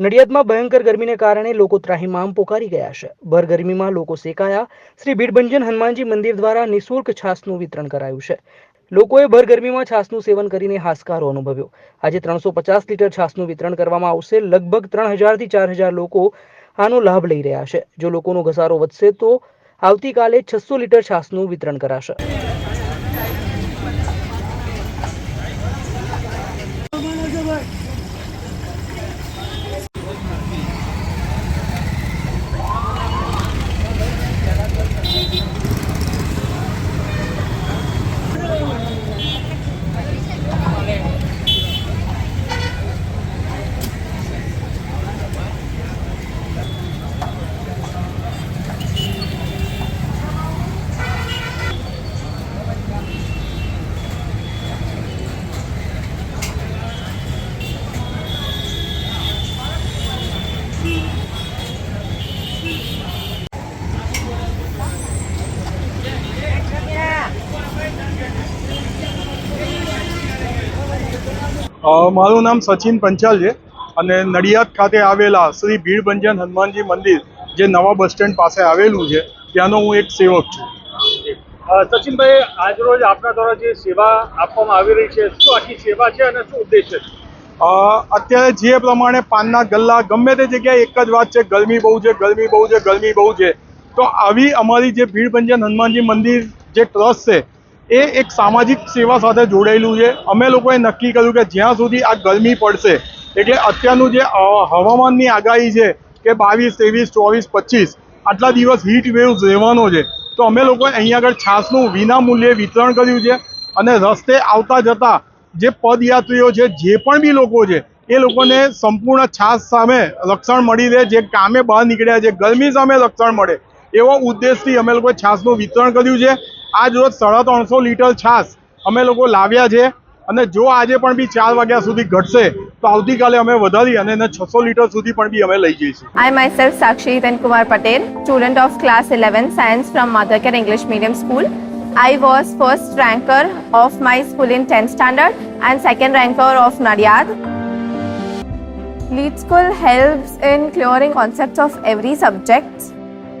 નડિયાદમાં ભયંકર ગરમીને કારણે લોકો ત્રાહિમામ પોકારી ગયા છે. ભર ગરમીમાં લોકો સેકાયા શ્રી ભીડભંજન હનુમાનજી મંદિર દ્વારા નિઃશુલ્ક છાસનું વિતરણ કરાયું છે. લોકોએ ભર ગરમીમાં છાસનું સેવન કરીને હાશકારો અનુભવ્યો. આજે ત્રણસો પચાસ લીટર છાસનું વિતરણ કરવામાં આવશે. લગભગ ત્રણ હજારથી ચાર હજાર લોકો આનો લાભ લઈ રહ્યા છે. જો લોકોનો ઘસારો વધશે તો આવતીકાલે છસો લીટર છાસનું વિતરણ કરાશે. મારું નામ સચિન પંચાલ છે અને નડિયાદ ખાતે આવેલા શ્રી ભીડભંજન હનુમાનજી મંદિર જે નવા બસ સ્ટેન્ડ પાસે આવેલું છે ત્યાંનો હું એક સેવક છું. સચિનભાઈ સચિનભાઈ આજરોજ આપના દ્વારા જે સેવા આપવામાં આવી રહી છે શું આખી સેવા છે અને શું ઉદ્દેશ્ય છે? અત્યારે જે પ્રમાણે પાનના ગલ્લા ગમે તે જગ્યાએ એક જ વાત છે ગરમી બહુ છે ગરમી બહુ છે ગરમી બહુ છે તો આવી અમારી જે ભીડભંજન હનુમાનજી મંદિર જે ટ્રસ્ટ છે એ એક સામાજિક સેવા સાથે જોડાયેલું છે. અમે લોકોએ નક્કી કર્યું કે જ્યાં સુધી આ ગરમી પડશે, એટલે અત્યારનું જે હવામાનની આગાહી છે કે બાવીસ, ત્રેવીસ, ચોવીસ, પચીસ, આટલા દિવસ હીટ વેવ રહેવાનો છે. તો અમે લોકોએ અહીંયા આગળ છાસનું વિના મૂલ્યે વિતરણ કર્યું છે અને રસ્તે આવતા જતા જે પદયાત્રીઓ છે, જે પણ બી લોકો છે, એ લોકોને સંપૂર્ણ છાસ સામે રક્ષણ મળી રહે, જે કામે બહાર નીકળ્યા છે, ગરમી સામે રક્ષણ મળે, એવો ઉદ્દેશથી અમે લોકોએ છાસનું વિતરણ કર્યું છે. આજ રોજ સાડા ત્રણસો લીટર છાસ અમે લોકો લાવ્યા છે અને જો આજે પણ બી ચાર વાગ્યા સુધી ઘટશે તો આવતીકાલે અમે વધારી અને છસો લીટર સુધી પણ બી અમે લઈ જઈશું I myself Sakshi Hitan Kumar Patel, student of class 11 science from Mothercare English Medium School. I was first ranker of my school in 10th standard and second ranker of Nadiad. Lead School helps in clearing concepts of every subject.